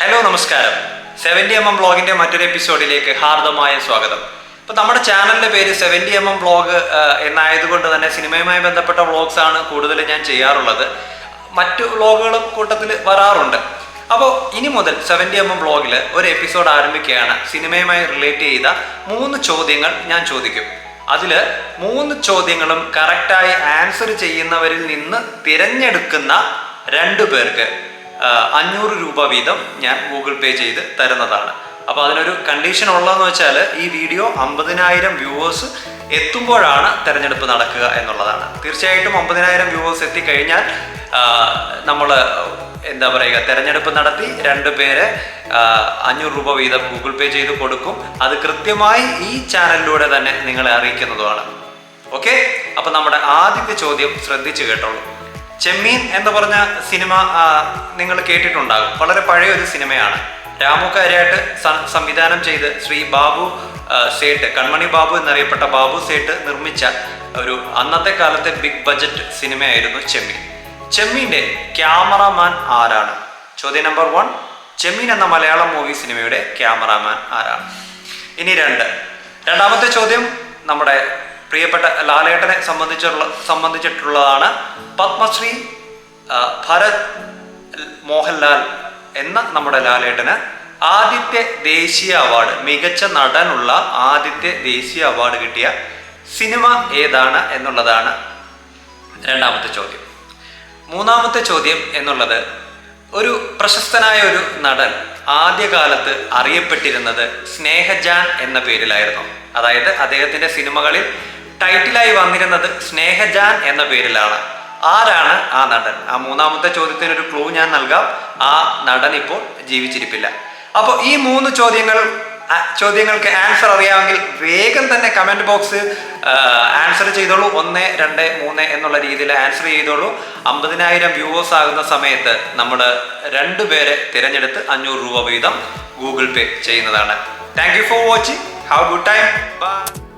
Hello നമസ്കാരം. Seventy M M ബ്ലോഗിന്റെ മറ്റൊരു എപ്പിസോഡിലേക്ക് ഹാർദമായ സ്വാഗതം. ഇപ്പോൾ നമ്മുടെ ചാനലിന്റെ പേര് സെവന്റി എം എം ബ്ലോഗ് എന്നായതുകൊണ്ട് തന്നെ സിനിമയുമായി ബന്ധപ്പെട്ട വ്ളോഗ്സ് ആണ് കൂടുതൽ ഞാൻ ചെയ്യാറുള്ളത്. മറ്റു വ്ളോഗുകളും കൂട്ടത്തിൽ വരാറുണ്ട്. അപ്പോൾ ഇനി മുതൽ സെവന്റി എം എം ബ്ലോഗിൽ ഒരു എപ്പിസോഡ് ആരംഭിക്കുകയാണ്. സിനിമയുമായി റിലേറ്റ് ചെയ്ത മൂന്ന് ചോദ്യങ്ങൾ ഞാൻ ചോദിക്കും. അതിൽ മൂന്ന് ചോദ്യങ്ങളും കറക്റ്റായി ആൻസർ ചെയ്യുന്നവരിൽ നിന്ന് തിരഞ്ഞെടുക്കുന്ന രണ്ടു പേർക്ക് അഞ്ഞൂറ് രൂപ വീതം ഞാൻ ഗൂഗിൾ പേ ചെയ്ത് തരുന്നതാണ്. അപ്പോൾ അതിനൊരു കണ്ടീഷൻ ഉള്ളതെന്ന് വെച്ചാൽ ഈ വീഡിയോ അമ്പതിനായിരം വ്യൂവേഴ്സ് എത്തുമ്പോഴാണ് തിരഞ്ഞെടുപ്പ് നടക്കുക എന്നുള്ളതാണ്. തീർച്ചയായിട്ടും അമ്പതിനായിരം വ്യൂവേഴ്സ് എത്തിക്കഴിഞ്ഞാൽ നമ്മൾ എന്താ പറയുക തിരഞ്ഞെടുപ്പ് നടത്തി രണ്ട് പേരെ അഞ്ഞൂറ് രൂപ വീതം ഗൂഗിൾ പേ ചെയ്ത് കൊടുക്കും. അത് കൃത്യമായി ഈ ചാനലിലൂടെ തന്നെ നിങ്ങളെ അറിയിക്കുന്നതുമാണ്. ഓക്കെ? അപ്പം നമ്മുടെ ആദ്യത്തെ ചോദ്യം ശ്രദ്ധിച്ചു കേട്ടോളൂ. ചെമ്മീൻ എന്ന് പറഞ്ഞ സിനിമ നിങ്ങൾ കേട്ടിട്ടുണ്ടാകും. വളരെ പഴയ ഒരു സിനിമയാണ്. രാമു കാര്യമായിട്ട് സംവിധാനം ചെയ്ത് ശ്രീ ബാബു സേട്ട് കൺമണി ബാബു എന്നറിയപ്പെട്ട ബാബു സേട്ട് നിർമ്മിച്ച ഒരു അന്നത്തെ കാലത്തെ ബിഗ് ബജറ്റ് സിനിമയായിരുന്നു ചെമ്മീൻ. ചെമ്മീന്റെ ക്യാമറമാൻ ആരാണ്? ചോദ്യം നമ്പർ വൺ ചെമ്മീൻ എന്ന മലയാളം മൂവി സിനിമയുടെ ക്യാമറാമാൻ ആരാണ്? ഇനി രണ്ട്. രണ്ടാമത്തെ ചോദ്യം നമ്മുടെ പ്രിയപ്പെട്ട ലാലേട്ടനെ സംബന്ധിച്ചുള്ള സംബന്ധിച്ചിട്ടുള്ളതാണ് പത്മശ്രീ ഭരത് മോഹൻലാൽ എന്ന നമ്മുടെ ലാലേട്ടന് ആദ്യത്തെ ദേശീയ അവാർഡ് മികച്ച നടനുള്ള ആദ്യത്തെ ദേശീയ അവാർഡ് കിട്ടിയ സിനിമ ഏതാണ് എന്നുള്ളതാണ് രണ്ടാമത്തെ ചോദ്യം. മൂന്നാമത്തെ ചോദ്യം എന്നുള്ളത് ഒരു പ്രശസ്തനായ ഒരു നടൻ ആദ്യകാലത്ത് അറിയപ്പെട്ടിരുന്നത് സ്നേഹജാൻ എന്ന പേരിലായിരുന്നു. അതായത് അദ്ദേഹത്തിന്റെ സിനിമകളിൽ ടൈറ്റിലായി വന്നിരുന്നത് സ്നേഹജാൻ എന്ന പേരിലാണ്. ആരാണ് ആ നടൻ? ആ മൂന്നാമത്തെ ചോദ്യത്തിന് ഒരു ക്ലൂ ഞാൻ നൽകാം. ആ നടൻ ഇപ്പോൾ ജീവിച്ചിരിപ്പില്ല. അപ്പോൾ ഈ മൂന്ന് ചോദ്യങ്ങൾ ചോദ്യങ്ങൾക്ക് ആൻസർ അറിയാമെങ്കിൽ വേഗം തന്നെ കമന്റ് ബോക്സ് ആൻസർ ചെയ്തോളൂ. ഒന്ന് രണ്ട് മൂന്ന് എന്നുള്ള രീതിയിൽ ആൻസർ ചെയ്തോളൂ. അമ്പതിനായിരം വ്യൂവേഴ്സ് ആകുന്ന സമയത്ത് നമ്മൾ രണ്ടുപേരെ തിരഞ്ഞെടുത്ത് അഞ്ഞൂറ് രൂപ വീതം ഗൂഗിൾ പേ ചെയ്യുന്നതാണ്. Thank you for watching have good time bye